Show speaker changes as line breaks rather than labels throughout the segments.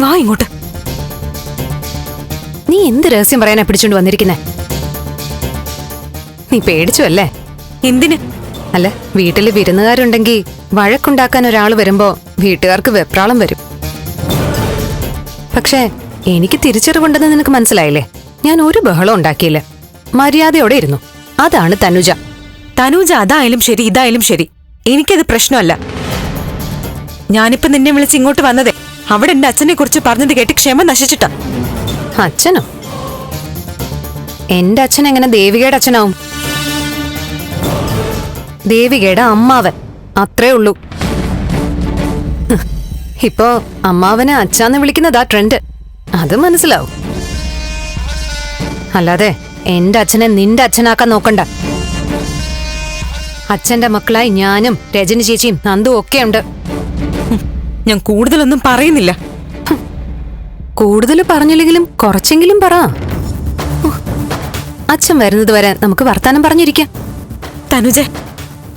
വാ ഇങ്ങോട്ട്.
നീ എന്ത് രഹസ്യം പറയാനാ പിടിച്ചോണ്ട് വന്നിരിക്കുന്നെ? നീ പേടിച്ചു അല്ലേ?
എന്തിന്?
അല്ല വീട്ടിൽ വിരുന്നുകാരുണ്ടെങ്കിൽ വഴക്കുണ്ടാക്കാൻ ഒരാൾ വരുമ്പോ വീട്ടുകാർക്ക് വെപ്രാളം വരും. പക്ഷേ എനിക്ക് തിരിച്ചറിവുണ്ടെന്ന് നിനക്ക് മനസ്സിലായില്ലേ? ഞാൻ ഒരു ബഹളം ഉണ്ടാക്കിയില്ല. മര്യാദയോടെ ഇരുന്നു. അതാണ് തനുജ.
തനുജ അതായാലും ശരി ഇതായാലും ശരി. എനിക്കത് പ്രശ്നമല്ല. ഞാനിപ്പോ നിന്നെ വിളിച്ച് ഇങ്ങോട്ട് വന്നതേ. അവിടെ എന്റെ അച്ഛനെ കുറിച്ച് പറഞ്ഞത് കേട്ട് ക്ഷമ നശിച്ചിട്ടാ.
അച്ഛനോ? എന്റെ അച്ഛൻ എങ്ങനെ ദേവികയുടെ അച്ഛനാവും? ദേവികയുടെ അമ്മാവൻ. അത്രേ ഉള്ളൂ. ഇപ്പോ അമ്മാവനെ അച്ഛാന്ന് വിളിക്കുന്നതാ ട്രെൻഡ്. അത് മനസ്സിലാവും. അല്ലാതെ എന്റെ അച്ഛനെ നിന്റെ അച്ഛനാക്കാൻ നോക്കണ്ട. അച്ഛന്റെ മക്കളായി ഞാനും രജനി ചേച്ചിയും നന്ദു ഒക്കെ ഉണ്ട്
ഞാൻ കൂടുതലൊന്നും പറയുന്നില്ല.
കൂടുതൽ പറഞ്ഞില്ലെങ്കിലും കുറച്ചെങ്കിലും പറ. അച്ഛൻ വരുന്നത് വരെ നമുക്ക് വർത്താനം പറഞ്ഞിരിക്കാം.
തനുജ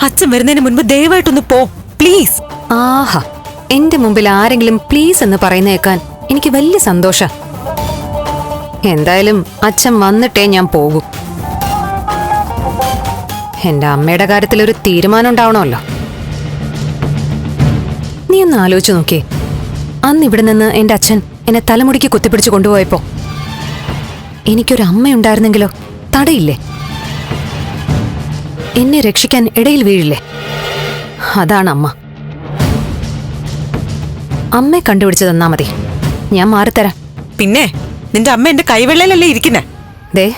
അച്ഛൻ വരുന്നതിന് മുൻപ് ദയവായിട്ടൊന്ന് പോ. പ്ലീസ്
ആഹാ. എന്റെ മുമ്പിൽ ആരെങ്കിലും പ്ലീസ് എന്ന് പറയുന്ന കേൾക്കാൻ എനിക്ക് വലിയ സന്തോഷ. എന്തായാലും അച്ഛൻ വന്നിട്ടേ ഞാൻ പോകും. എന്റെ അമ്മയുടെ കാര്യത്തിൽ ഒരു തീരുമാനം ഉണ്ടാവണമല്ലോ. നീ ഒന്ന് ആലോചിച്ചു നോക്കിയേ. അന്ന് ഇവിടെ നിന്ന് എന്റെ അച്ഛൻ എന്നെ തലമുടിക്ക് കുത്തിപ്പിടിച്ച് കൊണ്ടുപോയപ്പോ എനിക്കൊരു അമ്മയുണ്ടായിരുന്നെങ്കിലോ? തടയില്ലേ? എന്നെ രക്ഷിക്കാൻ ഇടയിൽ വീഴില്ലേ? അതാണ് അമ്മ അമ്മയെ കണ്ടുപിടിച്ച് തന്നാ മതി. ഞാൻ മാറിത്തരാം.
പിന്നെ? നിന്റെ അമ്മ എന്റെ കൈവെള്ളയിലല്ലേ ഇരിക്കുന്നേ?
ദേ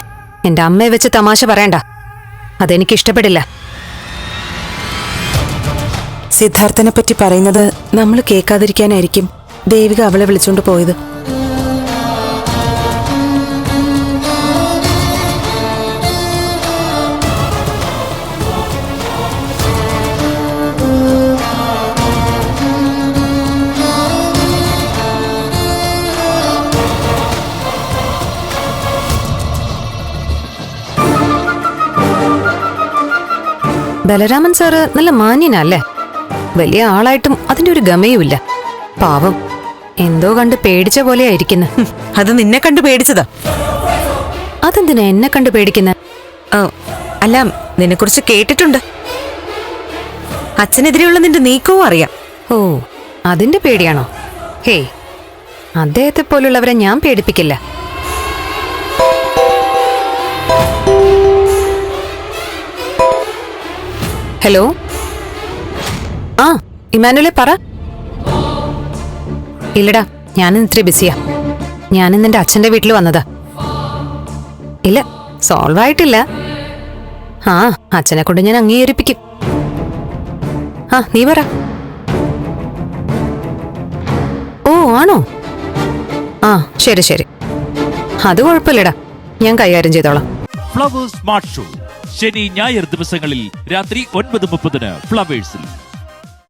എന്റെ അമ്മയെ വെച്ച് തമാശ പറയണ്ട. അതെനിക്ക് ഇഷ്ടപ്പെടില്ല.
സിദ്ധാർത്ഥനെ പറ്റി പറയുന്നത് നമ്മൾ കേൾക്കാതിരിക്കാനായിരിക്കും ദേവിക അവളെ വിളിച്ചുകൊണ്ട് പോയത്.
ബലരാമൻ സാറ് നല്ല മാന്യനല്ലേ വലിയ ആളായിട്ടും അതിന്റെ ഒരു ഗമയുമില്ല. പാവം. എന്തോ കണ്ട് പേടിച്ച പോലെയായിരിക്കുന്നു
ഹും, അത് നിന്നെ കണ്ട് പേടിച്ചതാ.
അതെന്തിനാ എന്നെ കണ്ട് പേടിക്കുന്ന?
ആ, അല്ല നിന്നെക്കുറിച്ച് കേട്ടിട്ടുണ്ട്. അച്ഛനെതിരെയുള്ള നിന്റെ നീക്കവും അറിയാം.
ഓ അതിന്റെ പേടിയാണോ? ഹേയ് അദ്ദേഹത്തെ പോലുള്ളവരെ ഞാൻ പേടിപ്പിക്കില്ല. ഹലോ? ആ ഇമാനുലെ പറ. ഇല്ലടാ ഞാനിന്ന് ഇത്ര ബിസിയാ ഞാനിന്ന് എന്റെ അച്ഛന്റെ വീട്ടിൽ വന്നതാ. ഇല്ല സോൾവ് ആയിട്ടില്ല. ആ അച്ഛനെ കൊണ്ട് ഞാൻ അംഗീകരിപ്പിക്കും. ആ നീ പറ. ഓ ആണോ? ആ ശരി ശരി. അത് കുഴപ്പമില്ലടാ. ഞാൻ കൈകാര്യം ചെയ്തോളാം.
ഫ്ലവേഴ്സ് സ്മാർട്ട് ഷോ ശനി ഞായർ ദിവസങ്ങളിൽ രാത്രി ഒൻപത് മുപ്പതിന് ഫ്ലവേഴ്സിൽ